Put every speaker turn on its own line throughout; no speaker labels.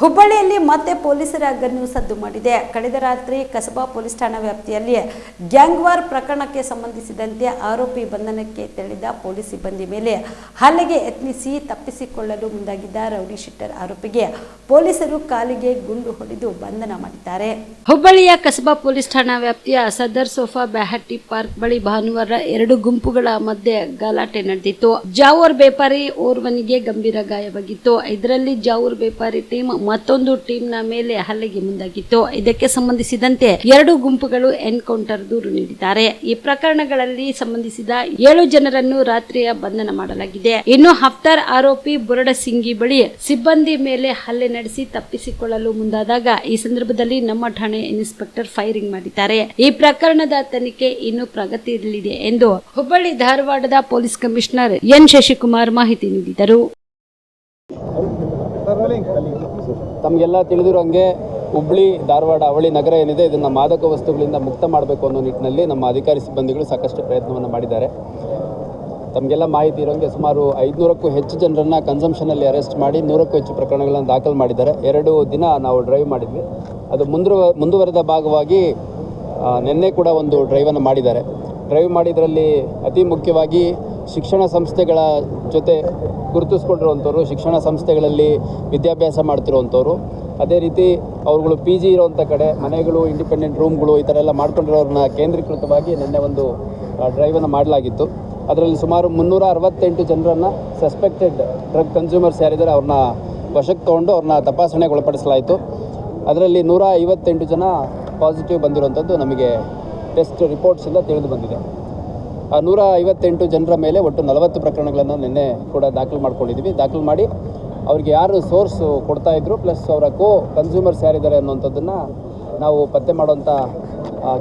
ಹುಬ್ಬಳ್ಳಿಯಲ್ಲಿ ಮತ್ತೆ ಪೊಲೀಸರ ಗನ್ನು ಸದ್ದು ಮಾಡಿದೆ. ಕಳೆದ ರಾತ್ರಿ ಕಸಬಾ ಪೊಲೀಸ್ ಠಾಣಾ ವ್ಯಾಪ್ತಿಯಲ್ಲಿ ಗ್ಯಾಂಗ್ವಾರ್ ಪ್ರಕರಣಕ್ಕೆ ಸಂಬಂಧಿಸಿದಂತೆ ಆರೋಪಿ ಬಂಧನಕ್ಕೆ ತೆರಳಿದ ಪೊಲೀಸ್ ಸಿಬ್ಬಂದಿ ಮೇಲೆ ಹಲ್ಲೆಗೆ ಯತ್ನಿಸಿ ತಪ್ಪಿಸಿಕೊಳ್ಳಲು ಮುಂದಾಗಿದ್ದ ರೌಡಿ ಶೀಟರ್ ಆರೋಪಿಗೆ ಪೊಲೀಸರು ಕಾಲಿಗೆ ಗುಂಡು ಹೊಡೆದು ಬಂಧನ ಮಾಡಿದ್ದಾರೆ. ಹುಬ್ಬಳ್ಳಿಯ ಕಸಬಾ ಪೊಲೀಸ್ ಠಾಣಾ ವ್ಯಾಪ್ತಿಯ ಸದರ್ ಸೋಫಾ ಬ್ಯಾಹಟ್ಟಿ ಪಾರ್ಕ್ ಬಳಿ ಭಾನುವಾರ ಎರಡು ಗುಂಪುಗಳ ಮಧ್ಯೆ ಗಲಾಟೆ ನಡೆದಿತ್ತು. ಜಾವೂರ್ ಬೇಪಾರಿ ಓರ್ವನಿಗೆ ಗಂಭೀರ ಗಾಯವಾಗಿತ್ತು. ಇದರಲ್ಲಿ ಜಾವೂರ್ ಬೇಪಾರಿ ಟೀಮ್ ಮತ್ತೊಂದು ಟೀಮ್ನ ಮೇಲೆ ಹಲ್ಲೆಗೆ ಮುಂದಾಗಿತ್ತು. ಇದಕ್ಕೆ ಸಂಬಂಧಿಸಿದಂತೆ ಎರಡು ಗುಂಪುಗಳು ಎನ್ಕೌಂಟರ್ ದೂರು ನೀಡಿದ್ದಾರೆ. ಈ ಪ್ರಕರಣಗಳಲ್ಲಿ ಸಂಬಂಧಿಸಿದ ಏಳು ಜನರನ್ನು ರಾತ್ರಿಯ ಬಂಧನ ಮಾಡಲಾಗಿದೆ. ಇನ್ನು ಹಫ್ತಾರ್ ಆರೋಪಿ ಬುರಡಸಿಂಗಿ ಬಳಿ ಸಿಬ್ಬಂದಿ ಮೇಲೆ ಹಲ್ಲೆ ನಡೆಸಿ ತಪ್ಪಿಸಿಕೊಳ್ಳಲು ಮುಂದಾದಾಗ ಈ ಸಂದರ್ಭದಲ್ಲಿ ನಮ್ಮ ಠಾಣೆ ಇನ್ಸ್ಪೆಕ್ಟರ್ ಫೈರಿಂಗ್ ಮಾಡಿದ್ದಾರೆ. ಈ ಪ್ರಕರಣದ ತನಿಖೆ ಇನ್ನು ಪ್ರಗತಿಯಲ್ಲಿದೆ ಎಂದು ಹುಬ್ಬಳ್ಳಿ ಧಾರವಾಡದ ಪೊಲೀಸ್ ಕಮಿಷನರ್ ಎನ್ ಶಶಿಕುಮಾರ್ ಮಾಹಿತಿ ನೀಡಿದರು.
ತಮಗೆಲ್ಲ ತಿಳಿದಿರೋ ಹಂಗೆ ಹುಬ್ಳಿ, ಧಾರವಾಡ, ಅವಳಿ ನಗರ ಏನಿದೆ, ಇದನ್ನು ಮಾದಕ ವಸ್ತುಗಳಿಂದ ಮುಕ್ತ ಮಾಡಬೇಕು ಅನ್ನೋ ನಿಟ್ಟಿನಲ್ಲಿ ನಮ್ಮ ಅಧಿಕಾರಿ ಸಿಬ್ಬಂದಿಗಳು ಸಾಕಷ್ಟು ಪ್ರಯತ್ನವನ್ನು ಮಾಡಿದ್ದಾರೆ. ತಮಗೆಲ್ಲ ಮಾಹಿತಿ ಇರೋಂಗೆ ಸುಮಾರು ಐದುನೂರಕ್ಕೂ ಹೆಚ್ಚು ಜನರನ್ನು ಕನ್ಸಂಪ್ಷನಲ್ಲಿ ಅರೆಸ್ಟ್ ಮಾಡಿ ನೂರಕ್ಕೂ ಹೆಚ್ಚು ಪ್ರಕರಣಗಳನ್ನು ದಾಖಲು ಮಾಡಿದ್ದಾರೆ. ಎರಡು ದಿನ ನಾವು ಡ್ರೈವ್ ಮಾಡಿದ್ವಿ. ಅದು ಮುಂದುವ ಮುಂದುವರೆದ ಭಾಗವಾಗಿ ನಿನ್ನೆ ಕೂಡ ಒಂದು ಡ್ರೈವನ್ನು ಮಾಡಿದ್ದಾರೆ. ಡ್ರೈವ್ ಮಾಡಿದ್ರಲ್ಲಿ ಅತಿ ಮುಖ್ಯವಾಗಿ ಶಿಕ್ಷಣ ಸಂಸ್ಥೆಗಳ ಜೊತೆ ಗುರುತಿಸ್ಕೊಂಡಿರುವಂಥವ್ರು, ಶಿಕ್ಷಣ ಸಂಸ್ಥೆಗಳಲ್ಲಿ ವಿದ್ಯಾಭ್ಯಾಸ ಮಾಡ್ತಿರುವಂಥವ್ರು. ಅದೇ ರೀತಿ ಅವರುಗಳು ಪಿ ಜಿ ಇರೋವಂಥ ಕಡೆ, ಮನೆಗಳು ಇಂಡಿಪೆಂಡೆಂಟ್ ರೂಮ್ಗಳು ಈ ಥರ ಎಲ್ಲ ಮಾಡ್ಕೊಂಡಿರೋರನ್ನ ಕೇಂದ್ರೀಕೃತವಾಗಿ ನಿನ್ನೆ ಒಂದು ಡ್ರೈವನ್ನು ಮಾಡಲಾಗಿತ್ತು. ಅದರಲ್ಲಿ ಸುಮಾರು ಮುನ್ನೂರ ಅರವತ್ತೆಂಟು ಜನರನ್ನು ಸಸ್ಪೆಕ್ಟೆಡ್ ಡ್ರಗ್ ಕನ್ಸ್ಯೂಮರ್ಸ್ ಯಾರಿದ್ದಾರೆ ಅವ್ರನ್ನ ವಶಕ್ಕೆ ತೊಗೊಂಡು ಅವ್ರನ್ನ ತಪಾಸಣೆಗೆ ಒಳಪಡಿಸಲಾಯಿತು ಅದರಲ್ಲಿ ನೂರ ಐವತ್ತೆಂಟು ಜನ ಪಾಸಿಟಿವ್ ಬಂದಿರುವಂಥದ್ದು ನಮಗೆ ಟೆಸ್ಟ್ ರಿಪೋರ್ಟ್ಸಿಂದ ತಿಳಿದು ಬಂದಿದೆ. ನೂರ ಐವತ್ತೆಂಟು ಜನರ ಮೇಲೆ ಒಟ್ಟು ನಲವತ್ತು ಪ್ರಕರಣಗಳನ್ನು ನಿನ್ನೆ ಕೂಡ ದಾಖಲು ಮಾಡ್ಕೊಂಡಿದ್ದೀವಿ. ದಾಖಲು ಮಾಡಿ ಅವ್ರಿಗೆ ಯಾರು ಸೋರ್ಸ್ ಕೊಡ್ತಾ ಇದ್ರು, ಪ್ಲಸ್ ಅವರ ಕೋ ಕನ್ಸ್ಯೂಮರ್ಸ್ ಯಾರಿದ್ದಾರೆ ಅನ್ನುವಂಥದ್ದನ್ನು ನಾವು ಪತ್ತೆ ಮಾಡುವಂಥ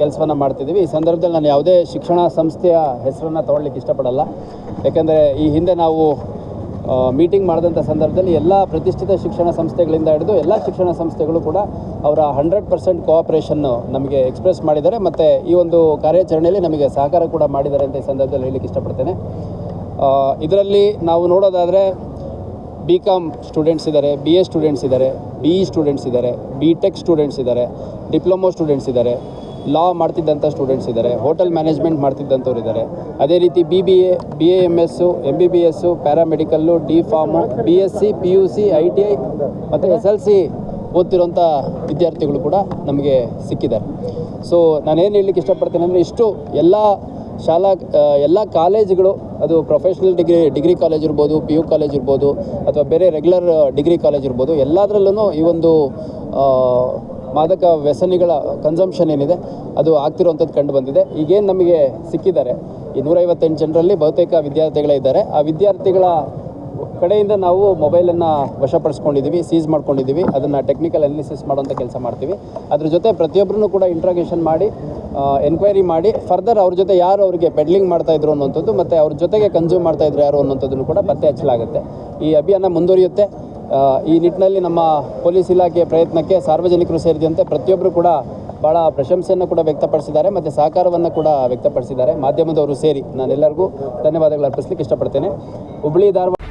ಕೆಲಸವನ್ನು ಮಾಡ್ತಿದ್ದೀವಿ. ಈ ಸಂದರ್ಭದಲ್ಲಿ ನಾನು ಯಾವುದೇ ಶಿಕ್ಷಣ ಸಂಸ್ಥೆಯ ಹೆಸರನ್ನು ತೊಗೊಳ್ಲಿಕ್ಕೆ ಇಷ್ಟಪಡಲ್ಲ. ಯಾಕೆಂದರೆ ಈ ಹಿಂದೆ ನಾವು ಮೀಟಿಂಗ್ ಮಾಡಿದಂಥ ಸಂದರ್ಭದಲ್ಲಿ ಎಲ್ಲ ಪ್ರತಿಷ್ಠಿತ ಶಿಕ್ಷಣ ಸಂಸ್ಥೆಗಳಿಂದ ಹಿಡಿದು ಎಲ್ಲ ಶಿಕ್ಷಣ ಸಂಸ್ಥೆಗಳು ಕೂಡ ಅವರ ಹಂಡ್ರೆಡ್ ಪರ್ಸೆಂಟ್ ಕೋಆಪರೇಷನ್ನು ನಮಗೆ ಎಕ್ಸ್ಪ್ರೆಸ್ ಮಾಡಿದ್ದಾರೆ. ಮತ್ತು ಈ ಒಂದು ಕಾರ್ಯಾಚರಣೆಯಲ್ಲಿ ನಮಗೆ ಸಹಕಾರ ಕೂಡ ಮಾಡಿದ್ದಾರೆ ಅಂತ ಈ ಸಂದರ್ಭದಲ್ಲಿ ಹೇಳಲಿಕ್ಕೆ ಇಷ್ಟಪಡ್ತೇನೆ. ಇದರಲ್ಲಿ ನಾವು ನೋಡೋದಾದರೆ ಬಿ ಕಾಮ್ ಸ್ಟೂಡೆಂಟ್ಸ್ ಇದ್ದಾರೆ ಬಿ ಎ ಸ್ಟೂಡೆಂಟ್ಸ್ ಇದ್ದಾರೆ ಬಿ ಇ ಸ್ಟೂಡೆಂಟ್ಸ್ ಇದ್ದಾರೆ ಬಿ ಟೆಕ್ ಸ್ಟೂಡೆಂಟ್ಸ್ ಇದ್ದಾರೆ ಡಿಪ್ಲೊಮೊ ಸ್ಟೂಡೆಂಟ್ಸ್ ಇದ್ದಾರೆ ಲಾ ಮಾಡ್ತಿದ್ದಂಥ ಸ್ಟೂಡೆಂಟ್ಸ್ ಇದ್ದಾರೆ ಹೋಟೆಲ್ ಮ್ಯಾನೇಜ್ಮೆಂಟ್ ಮಾಡ್ತಿದ್ದಂಥವ್ರು ಇದ್ದಾರೆ. ಅದೇ ರೀತಿ B B A B A M S M B B S paramedical D pharm B S C P U C I T I ಮತ್ತು S L C ಓದ್ತಿರೋಂಥ ವಿದ್ಯಾರ್ಥಿಗಳು ಕೂಡ ನಮಗೆ ಸಿಕ್ಕಿದ್ದಾರೆ. ಸೊ ನಾನೇನು ಹೇಳಲಿಕ್ಕೆ ಇಷ್ಟಪಡ್ತೇನೆ ಅಂದರೆ ಇಷ್ಟು ಎಲ್ಲ ಶಾಲಾ ಎಲ್ಲ ಕಾಲೇಜುಗಳು, ಅದು ಪ್ರೊಫೆಷ್ನಲ್ ಡಿಗ್ರಿ ಡಿಗ್ರಿ ಕಾಲೇಜ್ ಇರ್ಬೋದು ಪಿ ಯು ಕಾಲೇಜ್ ಇರ್ಬೋದು, ಅಥವಾ ಬೇರೆ ರೆಗ್ಯುಲರ್ ಡಿಗ್ರಿ ಕಾಲೇಜ್ ಇರ್ಬೋದು ಎಲ್ಲದರಲ್ಲೂ ಈ ಒಂದು ಮಾದಕ ವ್ಯಸನಿಗಳ ಕನ್ಸಂಪ್ಷನ್ ಏನಿದೆ, ಅದು ಆಗ್ತಿರುವಂಥದ್ದು ಕಂಡು ಬಂದಿದೆ. ಈಗೇನು ನಮಗೆ ಸಿಕ್ಕಿದ್ದಾರೆ, ಈ ನೂರೈವತ್ತೆಂಟು ಜನರಲ್ಲಿ ಬಹುತೇಕ ವಿದ್ಯಾರ್ಥಿಗಳೇ ಇದ್ದಾರೆ. ಆ ವಿದ್ಯಾರ್ಥಿಗಳ ಕಡೆಯಿಂದ ನಾವು ಮೊಬೈಲನ್ನು ವಶಪಡಿಸ್ಕೊಂಡಿದ್ದೀವಿ, ಸೀಸ್ ಮಾಡ್ಕೊಂಡಿದ್ದೀವಿ, ಅದನ್ನು ಟೆಕ್ನಿಕಲ್ ಅನಾಲಿಸಿಸ್ ಮಾಡೋಂಥ ಕೆಲಸ ಮಾಡ್ತೀವಿ. ಅದ್ರ ಜೊತೆ ಪ್ರತಿಯೊಬ್ಬರನ್ನು ಕೂಡ ಇಂಟ್ರಾಗೇಷನ್ ಮಾಡಿ ಎನ್ಕ್ವೈರಿ ಮಾಡಿ ಫರ್ದರ್ ಅವ್ರ ಜೊತೆ ಯಾರು ಅವರಿಗೆ ಪೆಡ್ಲಿಂಗ್ ಮಾಡ್ತಾ ಇದ್ರು ಅನ್ನೋಂಥದ್ದು ಮತ್ತು ಅವ್ರ ಜೊತೆಗೆ ಕನ್ಸ್ಯೂಮ್ ಮಾಡ್ತಾ ಇದ್ರು ಯಾರು ಅನ್ನೋಂಥದ್ದನ್ನು ಕೂಡ ಪತ್ತೆ ಹಚ್ಚಲಾಗುತ್ತೆ. ಈ ಅಭಿಯಾನ ಮುಂದುವರಿಯುತ್ತೆ. ಈ ನಿಟ್ಟಿನಲ್ಲಿ ನಮ್ಮ ಪೊಲೀಸ್ ಇಲಾಖೆಯ ಪ್ರಯತ್ನಕ್ಕೆ ಸಾರ್ವಜನಿಕರು ಸೇರಿದಂತೆ ಪ್ರತಿಯೊಬ್ಬರು ಕೂಡ ಭಾಳ ಪ್ರಶಂಸೆಯನ್ನು ಕೂಡ ವ್ಯಕ್ತಪಡಿಸಿದ್ದಾರೆ ಮತ್ತು ಸಹಕಾರವನ್ನು ಕೂಡ ವ್ಯಕ್ತಪಡಿಸಿದ್ದಾರೆ. ಮಾಧ್ಯಮದವರು ಸೇರಿ ನಾನೆಲ್ಲರಿಗೂ ಧನ್ಯವಾದಗಳು ಅರ್ಪಿಸ್ಲಿಕ್ಕೆ ಇಷ್ಟಪಡ್ತೇನೆ. ಹುಬ್ಬಳ್ಳಿ ಧಾರವಾಡ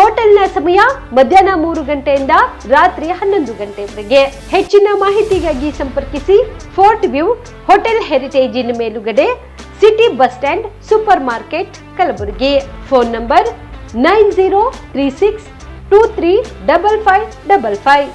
ಹೋಟೆಲ್ನ ಸಮಯ ಮಧ್ಯಾಹ್ನ ಮೂರು ಗಂಟೆಯಿಂದ ರಾತ್ರಿ ಹನ್ನೊಂದು ಗಂಟೆವರೆಗೆ. ಹೆಚ್ಚಿನ ಮಾಹಿತಿಗಾಗಿ ಸಂಪರ್ಕಿಸಿ ಫೋರ್ಟ್ ವ್ಯೂ, ಹೋಟೆಲ್ ಹೆರಿಟೇಜಿನ ಮೇಲುಗಡೆ, city bus stand, super market, Kalaburagi. Phone number nine zero three six two three double five double five.